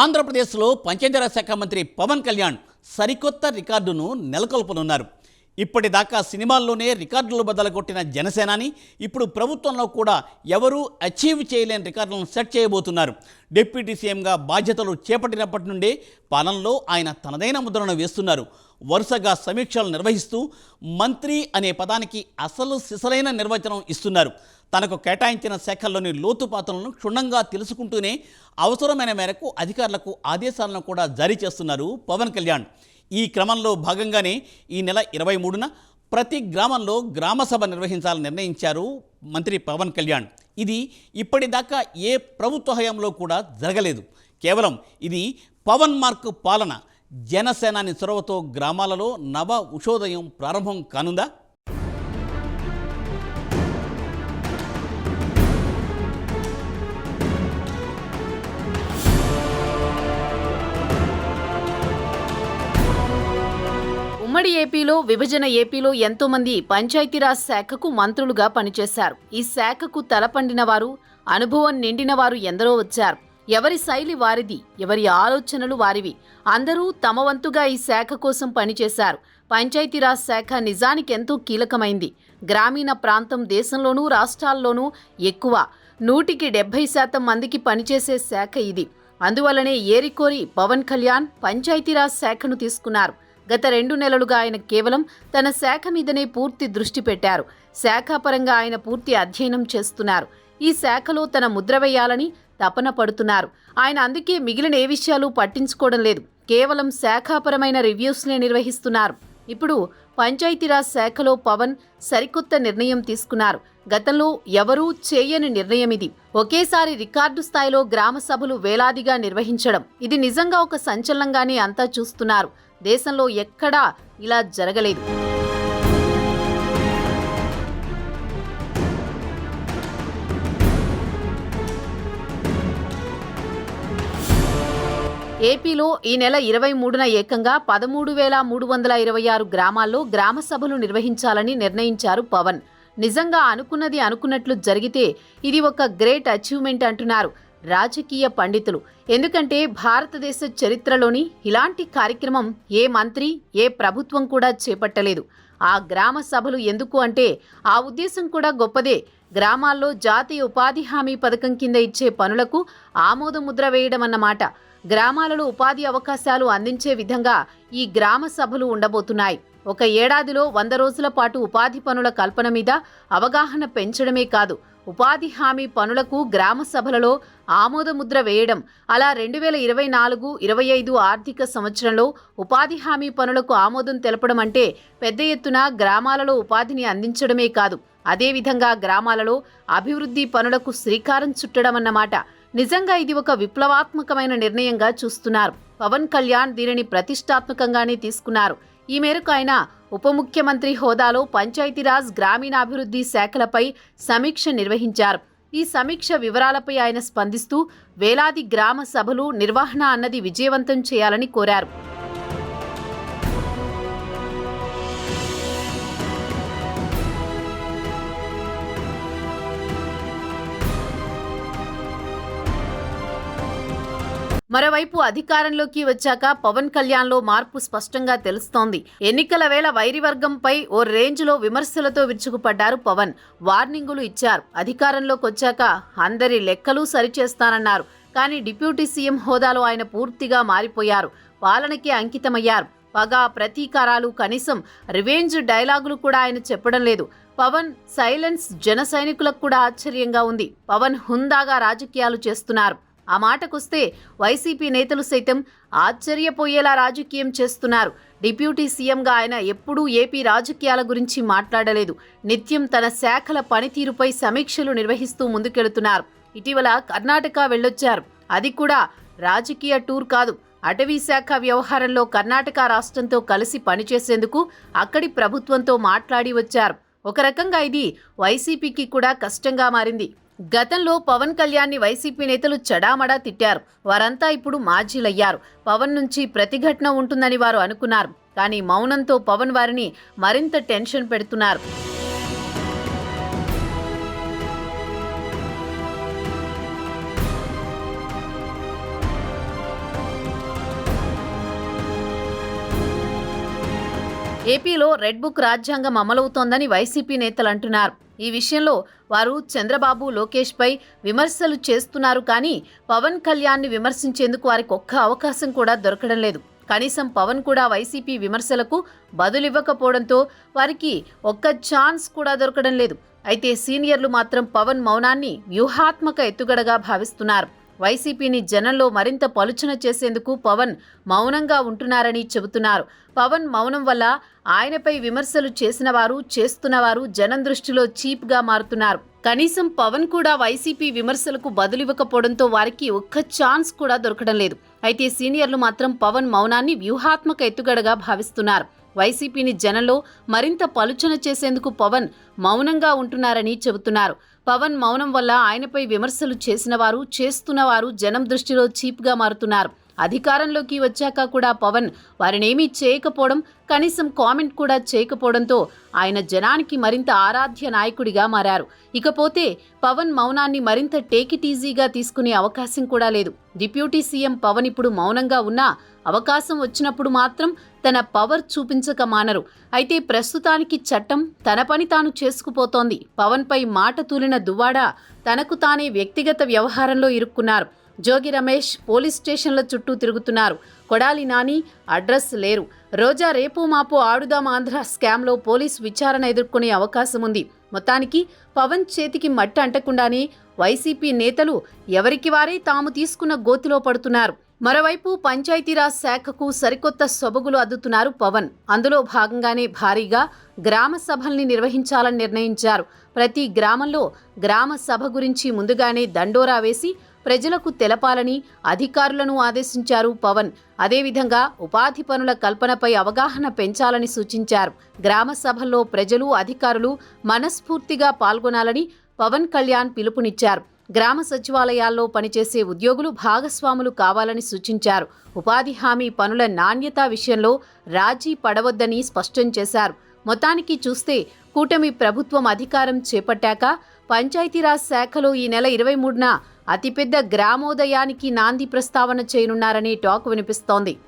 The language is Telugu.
ఆంధ్రప్రదేశ్లో పంచాయతీరాజ్ శాఖ మంత్రి పవన్ కళ్యాణ్ సరికొత్త రికార్డును నెలకొల్పనున్నారు. ఇప్పటిదాకా సినిమాల్లోనే రికార్డులు బద్దలు కొట్టిన జనసేనాని ఇప్పుడు ప్రభుత్వంలో కూడా ఎవరూ అచీవ్ చేయలేని రికార్డులను సెట్ చేయబోతున్నారు. డిప్యూటీ సీఎంగా బాధ్యతలు చేపట్టినప్పటి నుండే పాలనలో ఆయన తనదైన ముద్రను వేస్తున్నారు. వరుసగా సమీక్షలు నిర్వహిస్తూ మంత్రి అనే పదానికి అసలు సిసలైన నిర్వచనం ఇస్తున్నారు. తనకు కేటాయించిన శాఖల్లోని లోతుపాతలను క్షుణ్ణంగా తెలుసుకుంటూనే అవసరమైన మేరకు అధికారులకు ఆదేశాలను కూడా జారీ చేస్తున్నారు పవన్ కళ్యాణ్. ఈ క్రమంలో భాగంగానే ఈ నెల ఇరవై మూడున ప్రతి గ్రామంలో గ్రామసభ నిర్వహించాలని నిర్ణయించారు మంత్రి పవన్ కళ్యాణ్. ఇది ఇప్పటిదాకా ఏ ప్రభుత్వ హయాంలో కూడా జరగలేదు. కేవలం ఇది పవన్ మార్క్ పాలన. జనసేనాని చొరవతో గ్రామాలలో నవ ఉషోదయం ప్రారంభం కానుందా? ఉమ్మడి ఏపీలో విభజన ఏపీలో ఎంతో మంది పంచాయతీరాజ్ శాఖకు మంత్రులుగా పనిచేశారు. ఈ శాఖకు తలపండిన వారు అనుభవం నిండిన వారు ఎందరో వచ్చారు. ఎవరి శైలి వారిది ఎవరి ఆలోచనలు వారివి. అందరూ తమ వంతుగా ఈ శాఖ కోసం పనిచేశారు. పంచాయతీరాజ్ శాఖ నిజానికి ఎంతో కీలకమైంది. గ్రామీణ ప్రాంతం దేశంలోనూ రాష్ట్రాల్లోనూ ఎక్కువ. నూటికి డెబ్బై శాతం మందికి పనిచేసే శాఖ ఇది. అందువలనే ఏరికోరి పవన్ కళ్యాణ్ పంచాయతీరాజ్ శాఖను తీసుకున్నారు. గత రెండు నెలలుగా ఆయన కేవలం తన శాఖ మీదనే పూర్తి దృష్టి పెట్టారు. శాఖాపరంగా ఆయన పూర్తి అధ్యయనం చేస్తున్నారు. ఈ శాఖలో తన ముద్ర వేయాలని తపన పడుతున్నారు. ఆయన అందుకే మిగిలిన ఏ విషయాలు పట్టించుకోవడం లేదు. కేవలం శాఖాపరమైన రివ్యూస్నే నిర్వహిస్తున్నారు. ఇప్పుడు పంచాయతీరాజ్ శాఖలో పవన్ సరికొత్త నిర్ణయం తీసుకున్నారు. గతంలో ఎవరూ చేయని నిర్ణయం ఇది. ఒకేసారి రికార్డు స్థాయిలో గ్రామ సభలు వేలాదిగా నిర్వహించడం. ఇది నిజంగా ఒక సంచలనంగానే అంతా చూస్తున్నారు. దేశంలో ఎక్కడా ఇలా జరగలేదు. ఏపీలో ఈ నెల ఇరవై మూడున ఏకంగా పదమూడు వేల మూడు వందల ఇరవై ఆరు గ్రామాల్లో గ్రామ సభలు నిర్వహించాలని నిర్ణయించారు పవన్. నిజంగా అనుకున్నది అనుకున్నట్లు జరిగితే ఇది ఒక గ్రేట్ అచీవ్మెంట్ అంటున్నారు రాజకీయ పండితులు. ఎందుకంటే భారతదేశ చరిత్రలోని ఇలాంటి కార్యక్రమం ఏ మంత్రి ఏ ప్రభుత్వం కూడా చేపట్టలేదు. ఆ గ్రామ సభలు ఎందుకు అంటే ఆ ఉద్దేశం కూడా గొప్పదే. గ్రామాల్లో జాతీయ ఉపాధి హామీ పథకం కింద ఇచ్చే పనులకు ఆమోద ముద్ర వేయడం అన్నమాట గ్రామాలలో ఉపాధి అవకాశాలు అందించే విధంగా ఈ గ్రామ సభలు ఉండబోతున్నాయి. ఒక ఏడాదిలో వంద రోజుల పాటు ఉపాధి పనుల కల్పన మీద అవగాహన పెంచడమే కాదు ఉపాధి హామీ పనులకు గ్రామ సభలలో ఆమోదముద్ర వేయడం అలా రెండు వేల ఇరవై నాలుగు ఇరవై ఐదు ఆర్థిక సంవత్సరంలో ఉపాధి హామీ పనులకు ఆమోదం తెలపడం అంటే పెద్ద ఎత్తున గ్రామాలలో ఉపాధిని అందించడమే కాదు. అదేవిధంగా గ్రామాలలో అభివృద్ధి పనులకు శ్రీకారం చుట్టడం అన్నమాట నిజంగా ఇది ఒక విప్లవాత్మకమైన నిర్ణయంగా చూస్తున్నారు. పవన్ కళ్యాణ్ దీనిని ప్రతిష్టాత్మకంగానే తీసుకున్నారు. ఈ మేరకు ఆయన ఉప ముఖ్యమంత్రి హోదాలో పంచాయతీరాజ్ గ్రామీణాభివృద్ధి శాఖలపై సమీక్ష నిర్వహించారు. ఈ సమీక్ష వివరాలపై ఆయన స్పందిస్తూ వేలాది గ్రామ సభలు నిర్వహణ అన్నది విజయవంతం చేయాలని కోరారు. మరోవైపు అధికారంలోకి వచ్చాక పవన్ కళ్యాణ్లో మార్పు స్పష్టంగా తెలుస్తోంది. ఎన్నికల వేళ వైరివర్గంపై ఓ రేంజ్లో విమర్శలతో విరుచుకుపడ్డారు పవన్. వార్నింగులు ఇచ్చారు. అధికారంలోకి వచ్చాక అందరి లెక్కలు సరిచేస్తానన్నారు. కానీ డిప్యూటీ సీఎం హోదాలో ఆయన పూర్తిగా మారిపోయారు. పాలనకే అంకితమయ్యారు. పగ ప్రతీకారాలు కనీసం రివెంజ్ డైలాగులు కూడా ఆయన చెప్పడం లేదు. పవన్ సైలెన్స్ జన సైనికులకు కూడా ఆశ్చర్యంగా ఉంది. పవన్ హుందాగా రాజకీయాలు చేస్తున్నారు. ఆ మాటకొస్తే వైసీపీ నేతలు సైతం ఆశ్చర్యపోయేలా రాజకీయం చేస్తున్నారు. డిప్యూటీ సీఎంగా ఆయన ఎప్పుడూ ఏపీ రాజకీయాల గురించి మాట్లాడలేదు. నిత్యం తన శాఖల పనితీరుపై సమీక్షలు నిర్వహిస్తూ ముందుకెళుతున్నారు. ఇటీవల కర్ణాటక వెళ్ళొచ్చారు. అది కూడా రాజకీయ టూర్ కాదు. అటవీ శాఖ వ్యవహారంలో కర్ణాటక రాష్ట్రంతో కలిసి పనిచేసేందుకు అక్కడి ప్రభుత్వంతో మాట్లాడి వచ్చారు. ఒక రకంగా ఇది వైసీపీకి కూడా కష్టంగా మారింది. గతంలో పవన్ కళ్యాణ్ని వైసీపీ నేతలు చడామడా తిట్టారు. వారంతా ఇప్పుడు మాజీలయ్యారు. పవన్ నుంచి ప్రతిఘటన ఉంటుందని వారు అనుకున్నారు. కానీ మౌనంతో పవన్ వారిని మరింత టెన్షన్ పెడుతున్నారు. ఏపీలో రెడ్ బుక్ రాజ్యాంగం అమలవుతోందని వైసీపీ నేతలు అంటున్నారు. ఈ విషయంలో వారు చంద్రబాబు లోకేష్పై విమర్శలు చేస్తున్నారు కానీ పవన్ కళ్యాణ్ని విమర్శించేందుకు వారికి ఒక్క అవకాశం కూడా దొరకడం లేదు. కనీసం పవన్ కూడా వైసీపీ విమర్శలకు బదులివ్వకపోవడంతో వారికి ఒక్క ఛాన్స్ కూడా దొరకడం లేదు. అయితే సీనియర్లు మాత్రం పవన్ మౌనాన్ని వ్యూహాత్మక ఎత్తుగడగా భావిస్తున్నారు. వైసీపీని జనంలో మరింత పలుచన చేసేందుకు పవన్ మౌనంగా ఉంటున్నారని చెబుతున్నారు. పవన్ మౌనం వల్ల ఆయనపై విమర్శలు చేసిన వారు చేస్తున్నవారు జనం దృష్టిలో చీప్గా మారుతున్నారు. కనీసం పవన్ కూడా వైసీపీ విమర్శలకు బదులివ్వకపోవడంతో వారికి ఒక్క ఛాన్స్ కూడా దొరకడం లేదు. అయితే సీనియర్లు మాత్రం పవన్ మౌనాన్ని వ్యూహాత్మక ఎత్తుగడగా భావిస్తున్నారు. వైసీపీని జనంలో మరింత పలుచన చేసేందుకు పవన్ మౌనంగా ఉంటున్నారని చెబుతున్నారు. పవన్ మౌనం వల్ల ఆయనపై విమర్శలు చేసిన వారు చేస్తున్నవారు జనం దృష్టిలో చీప్గా మారుతున్నారు. అధికారంలోకి వచ్చాక కూడా పవన్ వారినేమీ చేయకపోవడం కనీసం కామెంట్ కూడా చేయకపోవడంతో ఆయన జనానికి మరింత ఆరాధ్య నాయకుడిగా మారారు. ఇకపోతే పవన్ మౌనాన్ని మరింత టేకిటీజీగా తీసుకునే అవకాశం కూడా లేదు. డిప్యూటీ సీఎం పవన్ ఇప్పుడు మౌనంగా ఉన్నా అవకాశం వచ్చినప్పుడు మాత్రం తన పవర్ చూపించక మానరు. అయితే ప్రస్తుతానికి చట్టం తన పని తాను చేసుకుపోతోంది. పవన్పై మాట తూలిన దువ్వాడ తనకు తానే వ్యక్తిగత వ్యవహారంలో ఇరుక్కున్నారు. జోగి రమేష్ పోలీస్ స్టేషన్ల చుట్టూ తిరుగుతున్నారు. కొడాలి నాని అడ్రస్ లేరు. రోజా రేపు మాపు ఆడుదాం ఆంధ్ర స్కామ్లో పోలీస్ విచారణ ఎదుర్కొనే అవకాశం ఉంది మొత్తానికి పవన్ చేతికి మట్టి అంటకుండానే వైసీపీ నేతలు ఎవరికి వారే తాము తీసుకున్న గోతిలో పడుతున్నారు. మరోవైపు పంచాయతీరాజ్ శాఖకు సరికొత్త సొబగులు అద్దుతున్నారు పవన్. అందులో భాగంగానే భారీగా గ్రామ సభల్ని నిర్వహించాలని నిర్ణయించారు. ప్రతి గ్రామంలో గ్రామ సభ గురించి ముందుగానే దండోరా వేసి ప్రజలకు తెలపాలని అధికారులను ఆదేశించారు పవన్. అదేవిధంగా ఉపాధి పనుల కల్పనపై అవగాహన పెంచాలని సూచించారు. గ్రామ సభల్లో ప్రజలు అధికారులు మనస్ఫూర్తిగా పాల్గొనాలని పవన్ కళ్యాణ్ పిలుపునిచ్చారు. గ్రామ సచివాలయాల్లో పనిచేసే ఉద్యోగులు భాగస్వాములు కావాలని సూచించారు. ఉపాధి హామీ పనుల నాణ్యత విషయంలో రాజీ పడవద్దని స్పష్టం చేశారు. మొత్తానికి చూస్తే కూటమి ప్రభుత్వం అధికారం చేపట్టాక పంచాయతీరాజ్ శాఖలో ఈ నెల ఇరవై మూడున అతిపెద్ద గ్రామోదయానికి నాంది ప్రస్తావన చేయనున్నారనే టాక్ వినిపిస్తోంది.